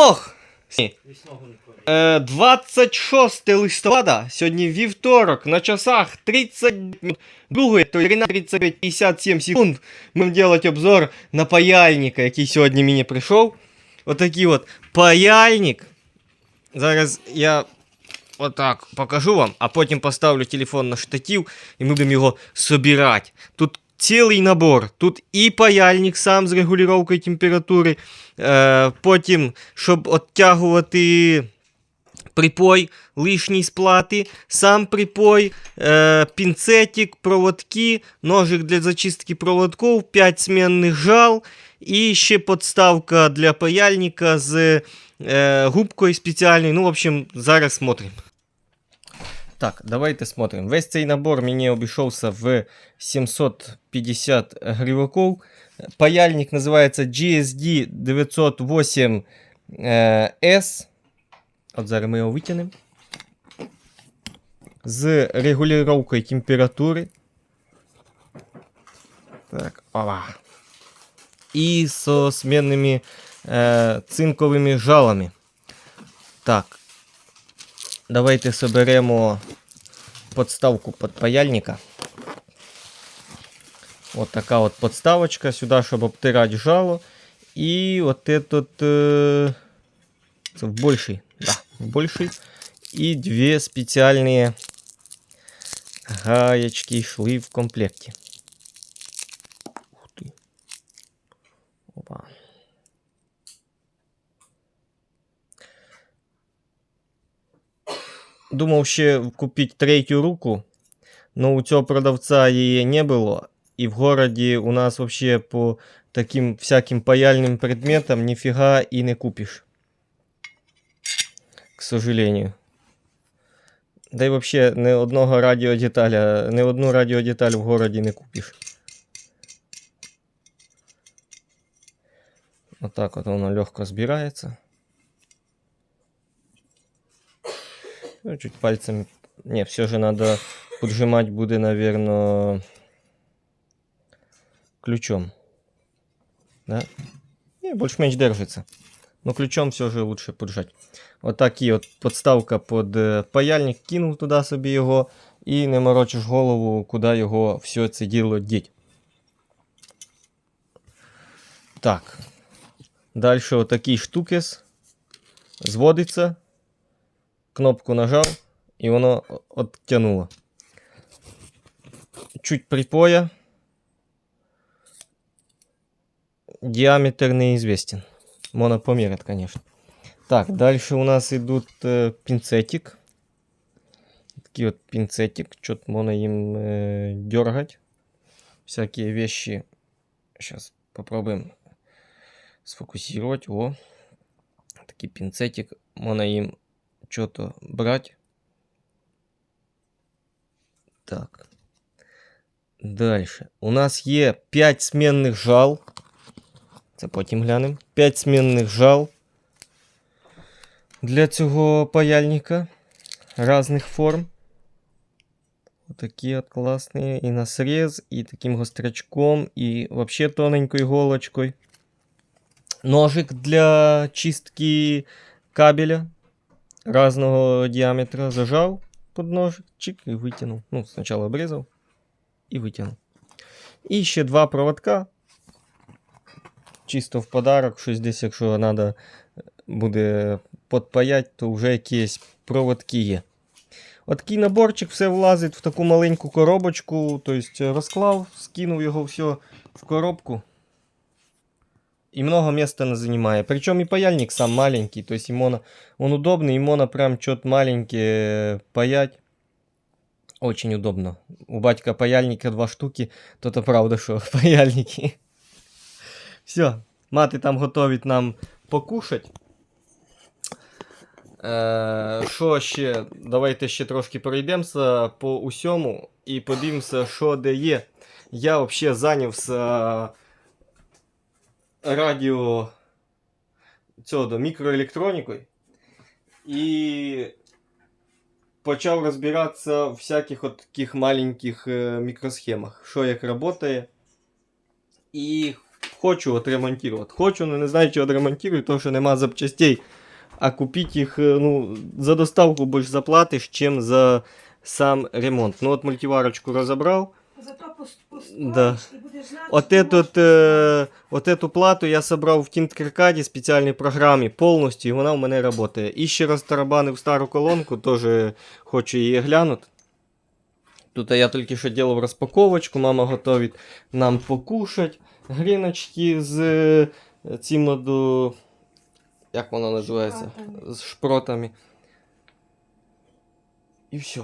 Ох! Е, 26 листопада, сьогодні вівторок, на часах 32, то 35, 57 секунд. Ми будемо робити обзор на паяльника, який сьогодні мені прийшов. Отакий от паяльник. Зараз я отак покажу вам, а потім поставлю телефон на штатив і ми будемо його собирати. Тут цілий набор. Тут і паяльник сам з регулювання температури. Е, потім, щоб оттягувати припой лишній з плати, сам припой, е, пінцетик, проводки, ножик для зачистки проводків, 5 змінних жал і ще подставка для паяльника з е, губкою спеціальною. Ну, в общем, зараз смотрим. Так, давайте смотрим. Весь цей набор мені обійшовся в 750 гриваков. Паяльник називається GSD 908 е, S. От зараз ми його витягнемо. З регулюванням температури. Так, ова. І со змінними е, цинковими жалами. Так. Давайте соберемо подставку под паяльника. Вот така от подставочка сюди, щоб обтирати жало. І от этот е, це в больший, да, в больший. І дві спеціальні гаєчки йшли в комплекті. Думав ще купити третю руку, но у цього продавця її не було. І в городі у нас вообще по таким всяким паяльним предметам ніфіга і не купиш. К сожалению. Да й вообще не одного радіодеталя, не одну радіодеталь в городі не купиш. Отак от воно легко збирається. Ну, чуть пальцем. Не, все же надо поджимать буде, наверное, ключом. Да? Не, больше-меньше держится. Но ключом все же лучше поджать. Вот такие вот подставка под е, паяльник. Кинув туди собі його і не морочиш голову, куди його все це діло діть. Так. Далі отакий штукес. Зводиться. Кнопку нажав і воно оттянуло. Чуть припоя. Диаметр неизвестен. Можно померить, конечно. Так, дальше у нас идут э, пинцетик. Такие вот пинцетик. Что-то можно им э, дергать. Всякие вещи. Сейчас попробуем сфокусировать. О, такий пинцетик. Можно им что-то брать. Так. Дальше. У нас є 5 змінних жал. Це потім глянемо. 5 змінних жал для цього паяльника різних форм. Отакі от класні. І на срез, і таким гострячком, і вообще тоненькою іголочкою. Ножик для чистки кабеля разного диаметра. Зажав под ножик, і витягнув. Ну, спочатку обрізав і витягнув. І ще два проводка. Чисто в подарок, щось десь, якщо треба буде подпаять, то вже якісь проводки є. Отакий наборчик, все влазить в таку маленьку коробочку. Тобто розклав, скинув його все в коробку. И много места не занимает. Причем и паяльник сам маленький. То есть ему он удобный, ему на прям что-то маленькие паять. Очень удобно. У батька паяльника два штуки, то то правда, що паяльники. Все, мати там готовить нам покушать. Е, Що ще? Давайте ще трошки пройдемося по усьому і подивимося, що де є. Я взагалі зайнявся радіо цього до мікроелектронікою. І почав розбиратися в всяких от таких маленьких е, мікросхемах, що як працює. І хочу отремонтувати. Хочу, але не знаю, чи отремонтую, тому що нема запчастей. А купити їх е, ну, за доставку більше заплатиш, чим за сам ремонт. Ну от мультиварочку розібрав. Зато пос- Да. построїш і будеш знати, От, этот, е, от эту плату я собрав в Кінткеркаді спеціальній програмі повністю, і вона в мене працює. І ще раз тарабанив стару колонку, теж хочу її глянути. Тут я тільки що робив розпаковочку, мама готовить нам покушать. Гріночки з цим от, як воно називається? Шпротами. З шпротами. І все.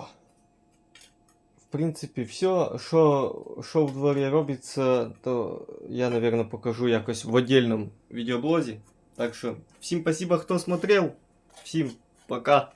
Принципі, все, що, що в дворі робиться, то я, наверное, покажу якось в отдельному відеоблозі. Так що, всім спасибо, хто смотрел. Всім пока.